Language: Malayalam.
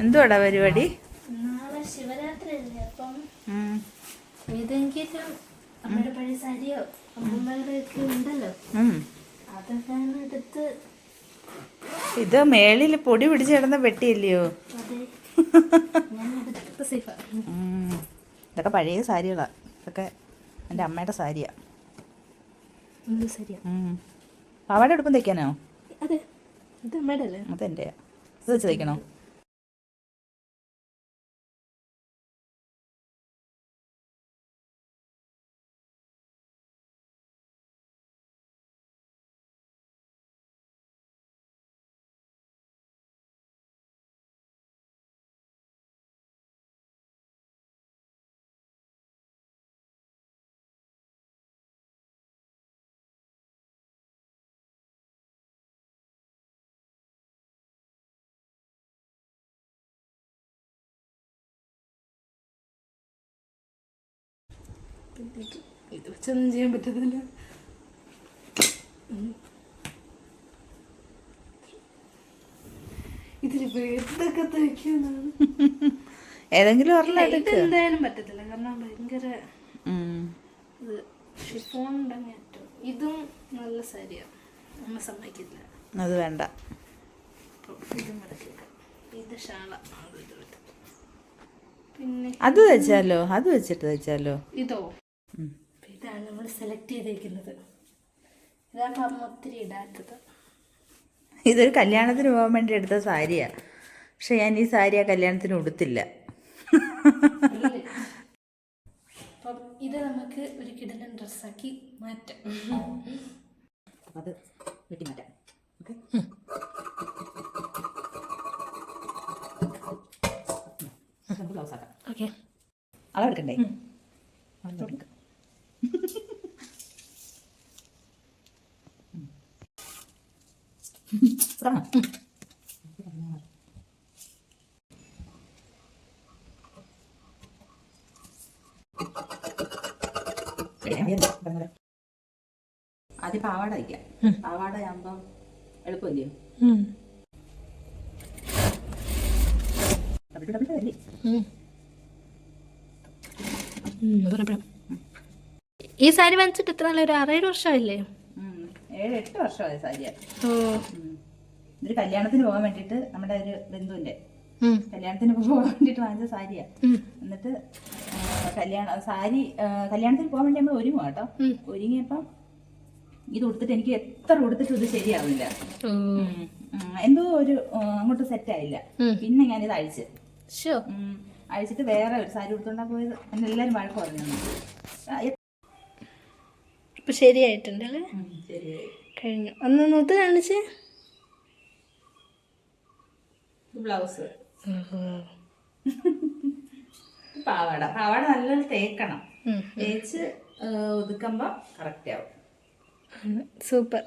എന്തുവാടാ പരിപാടി? ശിവരാത്രി അല്ലേ അപ്പം ഉം. ഏതെങ്കിലും അമ്മയുടെ പഴയ സാരിയോ അമ്മമ്മയുടെ ഒക്കെ ഉണ്ടല്ലോ. ഉം. അതൊക്കെ എടുത്ത് ഇത് മേളിൽ പൊടി പിടിച്ച് കിടന്ന പെട്ടിയല്ലയോ. ഇതൊക്കെ പഴയ സാരികളാ. ഇതൊക്കെ എന്റെ അമ്മയുടെ സാരിയാ. പാവാട എടുപ്പം തയ്ക്കാനോ? അതെ. ഇത് അമ്മയുടെ അല്ലേ അതെന്റെ ഇത് വെച്ച് തയ്ക്കണോ? ഇത് വെച്ചൊന്നും ചെയ്യാൻ പറ്റത്തില്ല. ഏതെങ്കിലും ഒരെണ്ണം എന്തായാലും പറ്റത്തില്ല. കാരണം ഭയങ്കര. ഇത് ഷിഫോൺ ഉണ്ടെങ്കിൽ ഇതും നല്ല സാരിയാണ് അമ്മ സമ്മതിക്കില്ല. അത് വേണ്ട. ഇത് ഷാള. പിന്നെ അത് വെച്ചാലോ? അത് വെച്ചിട്ട് വെച്ചാലോ? ഇതോ? ഇതാണ് നമ്മൾ സെലക്ട് ചെയ്തേക്കുന്നത്. ഇതാണ് അമ്മ ഒത്തിരി ഇടാത്തത്. ഇതൊരു കല്യാണത്തിന് പോകാൻ വേണ്ടി എടുത്ത സാരിയാ. പക്ഷെ ഞാൻ ഈ സാരി ആ കല്യാണത്തിന് ഉടുത്തില്ല? അപ്പം ഇത് നമുക്ക് ഒരു കിടലൻ ഡ്രസ്സാക്കി മാറ്റാം. അത് വെട്ടി മാറ്റാം. ഓക്കെ? ബ്ലൗസ് ആക്കാം. ഓക്കെ. അളവെടുക്കണ്ടേ? അളവെടുക്കാം. ആദ്യം പാവാട വയ്ക്കാം പാവാട ആകുമ്പം എളുപ്പമല്ലയോ ഡബിൾ ഡബിൾ അല്ലേ ഈ സാരി വാങ്ങിച്ചിട്ട് എത്ര നല്ല ഒരു ആറേഴ് വർഷമായില്ലേ. ഏഴ് എട്ട് വർഷമായി സാരിയ ഇതൊരു കല്യാണത്തിന് പോകാൻ വേണ്ടിയിട്ട് നമ്മുടെ ഒരു ബന്ധുവിന്റെ. കല്യാണത്തിന് പോകാൻ വേണ്ടിയിട്ട് വാങ്ങിച്ച സാരിയാ എന്നിട്ട് കല്യാണ സാരി കല്യാണത്തിന് പോകാൻ വേണ്ടി നമ്മൾ ഒരുങ്ങും കേട്ടോ. ഒരുങ്ങിയപ്പം ഇത് കൊടുത്തിട്ട് എനിക്ക് എത്ര കൊടുത്തിട്ടും ഇത് ശരിയാവില്ല. ഉം. എന്തോ ഒരു അങ്ങോട്ട് സെറ്റ് ആയില്ല. പിന്നെ ഞാനിത് അഴിച്ച്. അഴിച്ചിട്ട് വേറെ ഒരു സാരി കൊടുത്തോണ്ടാ പോയത് എന്നെ എല്ലാവരും വഴക്ക് പറഞ്ഞു ഇപ്പൊ ശരിയായിട്ടുണ്ടല്ലേ? കഴിഞ്ഞു. ഒന്ന് നോത്ത് കാണിച്ച്? ബ്ലൗസ്. പാവാട. പാവാട നല്ലോണം തേക്കണം. തേച്ച് ഒതുക്കുമ്പോൾ കറക്റ്റ് ആവും. സൂപ്പർ.